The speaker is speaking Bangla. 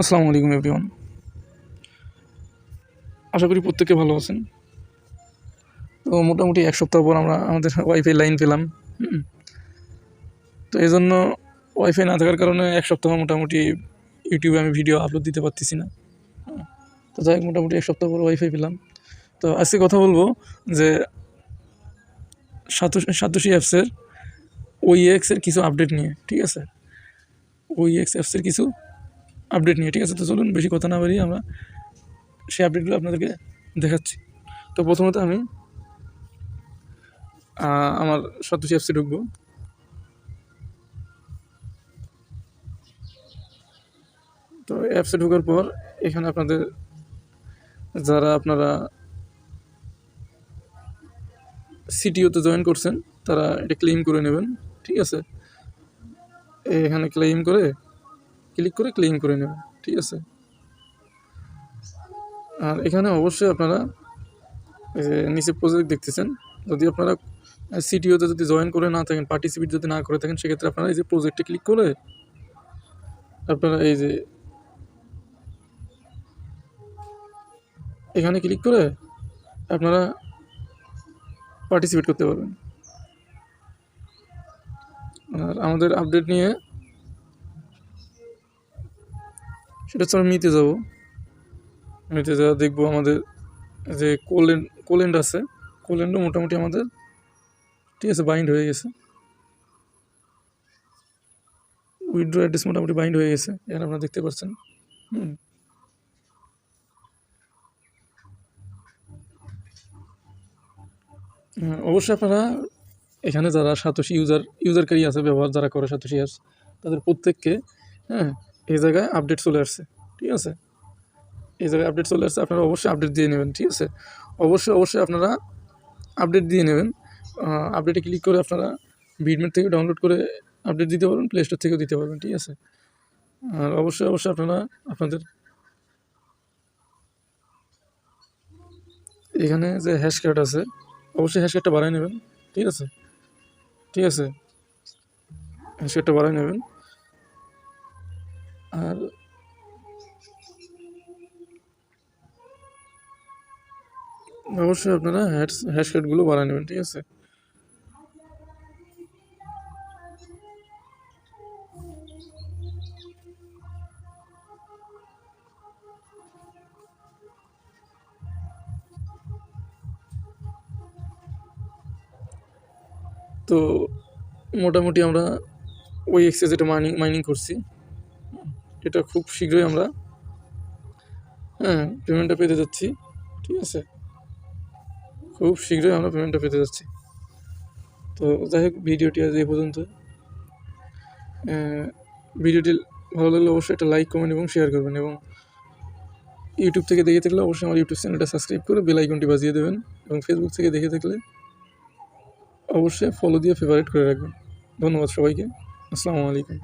আসসালামু আলাইকুম এভরিওয়ান আশা করি প্রত্যেকে ভালো আছেন। তো মোটামুটি এক সপ্তাহ পর আমরা আমাদের ওয়াইফাই লাইন পেলাম। তো এই জন্য ওয়াইফাই না থাকার কারণে এক সপ্তাহ মোটামুটি ইউটিউবে আমি ভিডিও আপলোড দিতে পারতেছি না তো যাই মোটামুটি এক সপ্তাহ পর ওয়াইফাই পেলাম। তো আজকে কথা বলব যে সাতোশি অ্যাপসের ওইএক্সের কিছু আপডেট নিয়ে, ঠিক আছে? ওইএক্স অ্যাপসের কিছু আপডেট নিয়ে, ঠিক আছে? তো চলুন, বেশি কথা না বাড়িয়ে আমরা সেই আপডেটগুলো আপনাদেরকে দেখাচ্ছি। তো প্রথমত আমি আমার সন্তোষী অ্যাপসে ঢুকবো। তো অ্যাপসে ঢোকার পর এখানে আপনাদের, যারা আপনারা সিটিওতে জয়েন করছেন, তারা এটা ক্লেম করে নেবেন, ঠিক আছে? এখানে ক্লেম করে ক্লিক করে ক্লেম করে নেবেন, ঠিক আছে? আর এখানে অবশ্যই আপনারা নিচে প্রজেক্ট দেখতেছেন, যদি আপনারা সিটিওতে যদি জয়েন করে না থাকেন পার্টিসিপেট যদি না করে থাকেন, সেক্ষেত্রে আপনারা এই যে প্রজেক্টে ক্লিক করে আপনারা এই যে এখানে ক্লিক করে আপনারা পার্টিসিপেট করতে পারবেন। আর আমাদের আপডেট নিয়ে সেটা হচ্ছে আমরা মিতে যাব। মিতে যাওয়া দেখব আমাদের যে কোলেন কোলেন্ড আছে। কোলেন্ডও মোটামুটি আমাদের ঠিক আছে বাইন্ড হয়ে গেছে। উইথড্র অ্যাড্রেস মোটামুটি বাইন্ড হয়ে গেছে এখানে আপনারা দেখতে পাচ্ছেন। হুম, অবশ্যই আপনারা এখানে যারা সাতোশি ইউজার ইউজারকারী আছে ব্যবহার যারা করে সাতোশি অ্যাপস তাদের প্রত্যেককে হ্যাঁ এই জায়গায় আপডেট চলে আসছে, ঠিক আছে? এই জায়গায় আপডেট চলে আসছে, আপনারা অবশ্যই আপডেট দিয়ে নেবেন, ঠিক আছে? অবশ্যই অবশ্যই আপনারা আপডেট দিয়ে নেবেন। আপডেটে ক্লিক করে আপনারা বিডমেট থেকে ডাউনলোড করে আপডেট দিতে পারবেন প্লে স্টোর থেকেও দিতে পারবেন, ঠিক আছে? আর অবশ্যই অবশ্যই আপনারা আপনাদের এখানে যে হ্যাশ কার্ড আছে, অবশ্যই হ্যাশ কার্ডটা বাড়াই নেবেন, ঠিক আছে? ঠিক আছে? হ্যাশ কার্ডটা বাড়াই নেবেন। আর অবশ্যই আপনারা হ্যাশ হ্যাশ কার্ডগুলো বাড়াই নেবেন, ঠিক আছে? তো মোটামুটি আমরা ওই এক্সে যেটা মাইনিং মাইনিং করছি। এটা খুব শীঘ্রই আমরা হ্যাঁ পেমেন্টটা পেতে যাচ্ছি, ঠিক আছে? খুব শীঘ্রই আমরা পেমেন্টটা পেতে যাচ্ছি। তো যাই হোক, ভিডিওটি আজ এই পর্যন্ত। ভিডিওটি ভালো লাগলে অবশ্যই একটা লাইক কমেন্ট এবং শেয়ার করবেন এবং ইউটিউব থেকে দেখে থাকলে অবশ্যই আমার ইউটিউব চ্যানেলটা সাবস্ক্রাইব করে বেল আইকনটি বাজিয়ে দেবেন এবং ফেসবুক থেকে দেখে থাকলে অবশ্যই ফলো দিয়ে ফেভারিট করে রাখবেন। ধন্যবাদ সবাইকে। আসসালামু আলাইকুম।